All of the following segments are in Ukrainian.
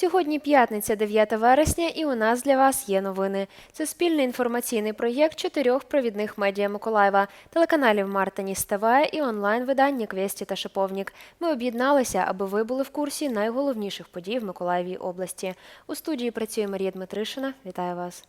Сьогодні п'ятниця, 9 вересня, і у нас для вас є новини. Це спільний інформаційний проєкт чотирьох провідних медіа Миколаєва, телеканалів Марта Ніс ТВ і онлайн-видання Квесті та Шиповнік. Ми об'єдналися, аби ви були в курсі найголовніших подій в Миколаєвій області. У студії працює Марія Дмитришина. Вітаю вас.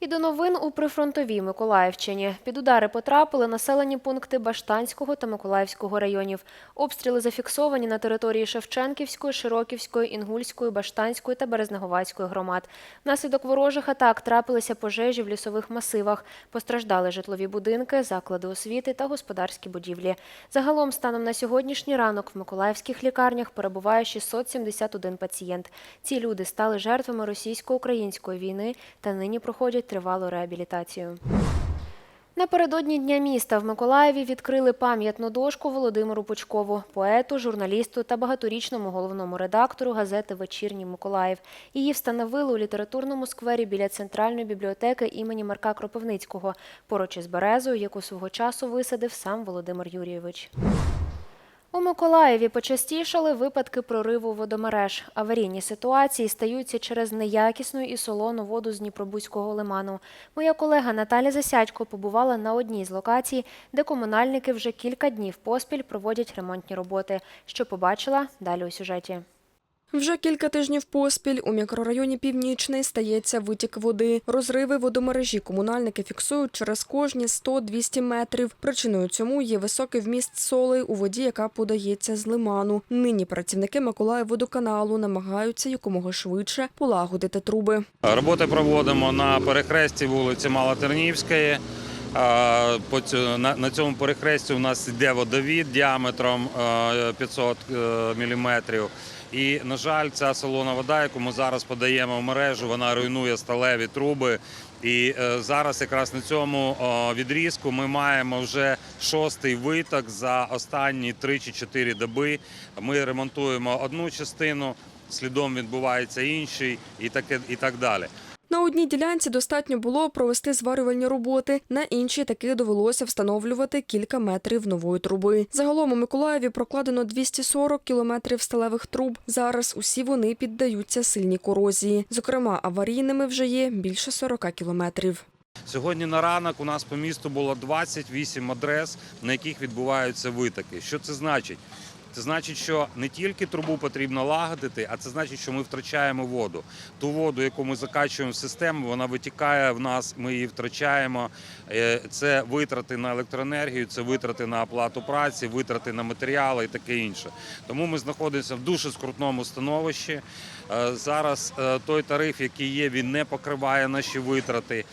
І до новин у прифронтовій Миколаївщині. Під удари потрапили населені пункти Баштанського та Миколаївського районів. Обстріли зафіксовані на території Шевченківської, Широківської, Інгульської, Баштанської та Березнеговацької громад. Внаслідок ворожих атак трапилися пожежі в лісових масивах. Постраждали житлові будинки, заклади освіти та господарські будівлі. Загалом, станом на сьогоднішній ранок, в миколаївських лікарнях перебуває 671 пацієнт. Ці люди стали жертвами російсько-української війни та нині проходять тривалу реабілітацію. Напередодні Дня міста в Миколаєві відкрили пам'ятну дошку Володимиру Пучкову, поету, журналісту та багаторічному головному редактору газети Вечірній Миколаїв. Її встановили у літературному сквері біля центральної бібліотеки імені Марка Кропивницького, поруч із березою, яку свого часу висадив сам Володимир Юрійович. У Миколаєві почастішали випадки прориву водомереж. Аварійні ситуації стаються через неякісну і солону воду з Дніпробузького лиману. Моя колега Наталя Засядько побувала на одній з локацій, де комунальники вже кілька днів поспіль проводять ремонтні роботи. Що побачила далі у сюжеті. Вже кілька тижнів поспіль у мікрорайоні Північний стається витік води. Розриви водомережі комунальники фіксують через кожні 100-200 метрів. Причиною цьому є високий вміст солей у воді, яка подається з лиману. Нині працівники Миколаївводоканалу намагаються якомога швидше полагодити труби. Роботи проводимо на перехресті вулиці Малотернівської. На цьому перехресті у нас йде водовід діаметром е, 500 мм. І, на жаль, ця солона вода, яку ми зараз подаємо в мережу, вона руйнує сталеві труби. І е, зараз якраз на цьому відрізку ми маємо вже шостий виток за останні 3 чи 4 доби. Ми ремонтуємо одну частину, слідом відбувається інший і таке і так далі. На одній ділянці достатньо було провести зварювальні роботи, на іншій таки довелося встановлювати кілька метрів нової труби. Загалом у Миколаєві прокладено 240 кілометрів сталевих труб. Зараз усі вони піддаються сильній корозії. Зокрема, аварійними вже є більше 40 кілометрів. Сьогодні на ранок у нас по місту було 28 адрес, на яких відбуваються витоки. Що це значить? Це значить, що не тільки трубу потрібно лагодити, а це значить, що ми втрачаємо воду. Ту воду, яку ми закачуємо в систему, вона витікає в нас, ми її втрачаємо. Е, Це витрати на електроенергію, це витрати на оплату праці, витрати на матеріали і таке інше. Тому ми знаходимося в дуже скрутному становищі. Е, Зараз е, той тариф, який є, він не покриває наші витрати.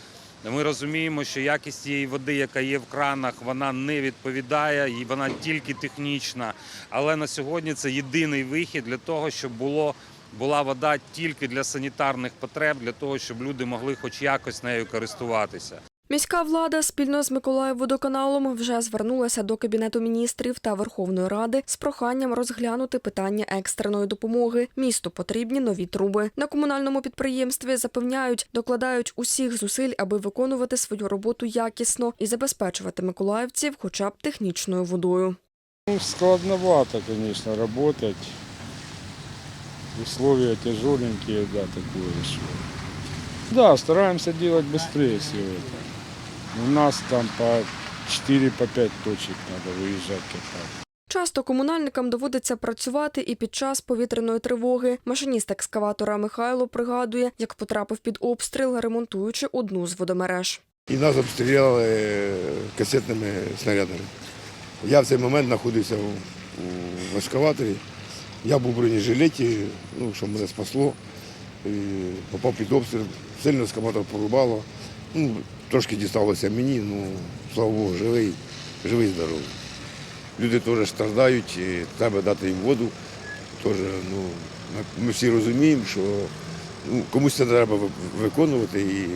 Ми розуміємо, що якість цієї води, яка є в кранах, вона не відповідає, і вона тільки технічна. Але на сьогодні це єдиний вихід для того, щоб було. Була вода тільки для санітарних потреб, для того, щоб люди могли хоч якось нею користуватися. Міська влада спільно з Миколаївводоканалом вже звернулася до Кабінету міністрів та Верховної Ради з проханням розглянути питання екстреної допомоги. Місту потрібні нові труби. На комунальному підприємстві запевняють, докладають усіх зусиль, аби виконувати свою роботу якісно і забезпечувати миколаївців хоча б технічною водою. Ну, складновато, конечно, работать. Условия тяжеленькие, да, такое что. Да, стараемся делать быстрее все. У нас там по 4-5 по пять точек надо выезжать катать. Часто комунальникам доводиться працювати і під час повітряної тривоги. Машиніст екскаватора Михайло пригадує, як потрапив під обстріл, ремонтуючи одну з водомереж. і нас обстріляли касетними снарядами. Я в цей момент знаходився в, в ескаваторі. Я був в бронежилеті, ну, що мене спасло. І попав під обстріл, сильно ескаватор порубало. Ну, трошки дісталося мені, ну, слава Богу, живий, живий, здоровий. Люди теж страждають, і треба дати їм воду. Теж, ну, ми- всі розуміємо, що ну, комусь це треба виконувати. І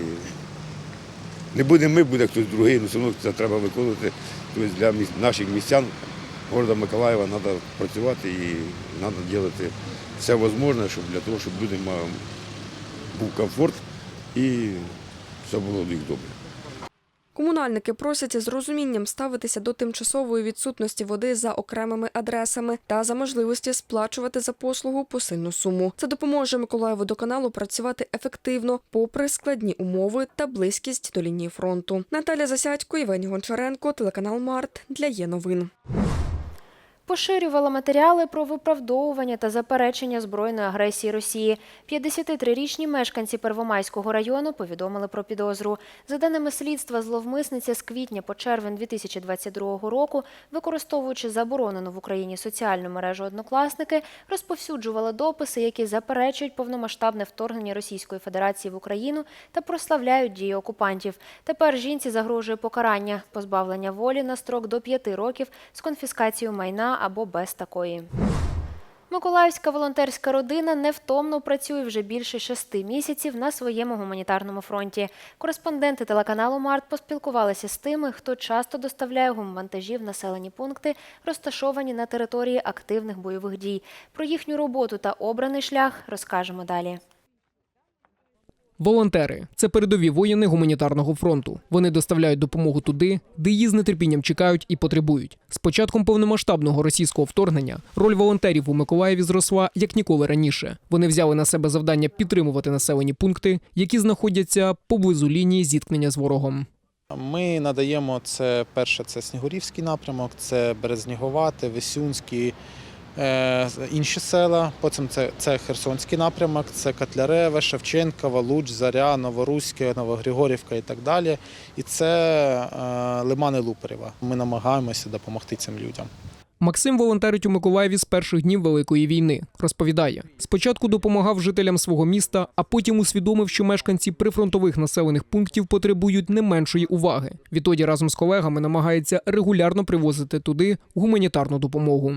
не будемо ми, буде хтось другий, але все одно це треба виконувати. Тобто для наших містян города Миколаєва треба працювати і треба робити все можливе, щоб для того, щоб людям був комфорт і все було них добре. Комунальники просять з розумінням ставитися до тимчасової відсутності води за окремими адресами та за можливості сплачувати за послугу посильну суму. Це допоможе Миколаєводоканалу працювати ефективно, попри складні умови та близькість до лінії фронту. Наталя Засядько, Євгеній Гончаренко, телеканал Март для є новин. Поширювала матеріали про виправдовування та заперечення збройної агресії Росії. 53-річні мешканці Первомайського району повідомили про підозру. За даними слідства, зловмисниця з квітня по червень 2022 року, використовуючи заборонену в Україні соціальну мережу однокласники, розповсюджувала дописи, які заперечують повномасштабне вторгнення Російської Федерації в Україну та прославляють дії окупантів. Тепер жінці загрожує покарання позбавлення волі на строк до 5 років з конфіскацією майна або без такої. Миколаївська волонтерська родина невтомно працює вже більше шести місяців на своєму гуманітарному фронті. Кореспонденти телеканалу Март поспілкувалися з тими, хто часто доставляє гумвантажі в населені пункти, розташовані на території активних бойових дій. Про їхню роботу та обраний шлях розкажемо далі. Волонтери це передові воїни гуманітарного фронту. Вони доставляють допомогу туди, де її з нетерпінням чекають і потребують. З початком повномасштабного російського вторгнення роль волонтерів у Миколаєві зросла як ніколи раніше. Вони взяли на себе завдання підтримувати населені пункти, які знаходяться поблизу лінії зіткнення з ворогом. Ми надаємо це перше, це Снігурівський напрямок, це Березнігувате, Весюнський, інші села. Потім це, це Херсонський напрямок, це Котляреве, Шевченково, Луч, Заря, Новоруське, Новогригорівка і так далі. І це е, Лимани Лупарєва. Ми намагаємося допомогти цим людям. Максим волонтерить у Миколаєві з перших днів Великої війни. Розповідає, спочатку допомагав жителям свого міста, а потім усвідомив, що мешканці прифронтових населених пунктів потребують не меншої уваги. Відтоді разом з колегами намагається регулярно привозити туди гуманітарну допомогу.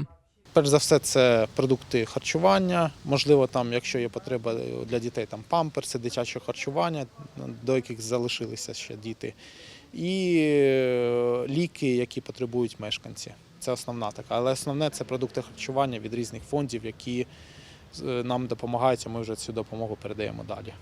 Перш за все, це продукти харчування. Можливо, там, якщо є потреба для дітей, там памперси, дитяче харчування, до яких залишилися ще діти, і е, ліки, які потребують мешканці. Це основна така. Але основне це продукти харчування від різних фондів, які е, нам допомагають, а ми вже цю допомогу передаємо далі.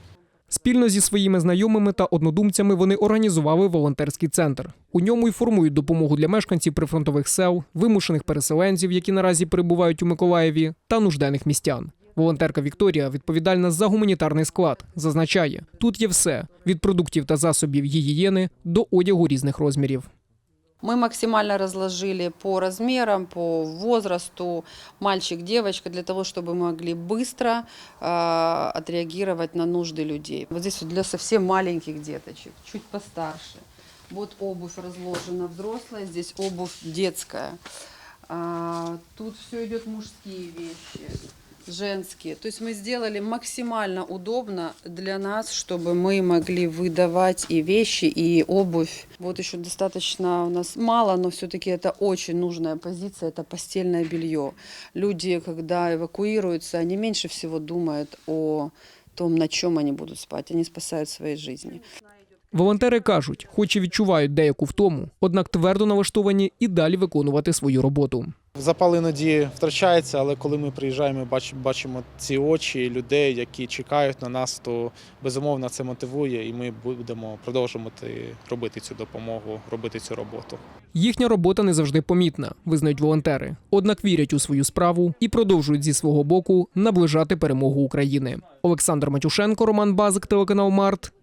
Спільно зі своїми знайомими та однодумцями вони організували волонтерський центр. У ньому й формують допомогу для мешканців прифронтових сел, вимушених переселенців, які наразі перебувають у Миколаєві, та нужденних містян. Волонтерка Вікторія відповідальна за гуманітарний склад. Зазначає, тут є все від продуктів та засобів гігієни до одягу різних розмірів. Мы максимально разложили по размерам, по возрасту, мальчик, девочка, для того, чтобы мы могли быстро э, отреагировать на нужды людей. Вот здесь вот для совсем маленьких деточек, чуть постарше. Вот обувь разложена взрослая, здесь обувь детская. А, тут все идет мужские вещи, женские. То есть мы сделали максимально удобно для нас, чтобы мы могли выдавать и вещи, и обувь. Вот еще достаточно у нас мало, но все-таки это очень нужная позиция, это постельное белье. Люди, когда эвакуируются, они меньше всего думают о том, на чем они будут спать. Они спасают свои жизни. Волонтери кажуть, хоч і відчувають деяку втому, однак твердо налаштовані і далі виконувати свою роботу. Запал іноді втрачається, але коли ми приїжджаємо, бачимо ці очі людей, які чекають на нас, то безумовно це мотивує, і ми будемо продовжувати робити цю допомогу, робити цю роботу. Їхня робота не завжди помітна, визнають волонтери. Однак вірять у свою справу і продовжують зі свого боку наближати перемогу України. Олександр Матюшенко, Роман Базик, телеканал Март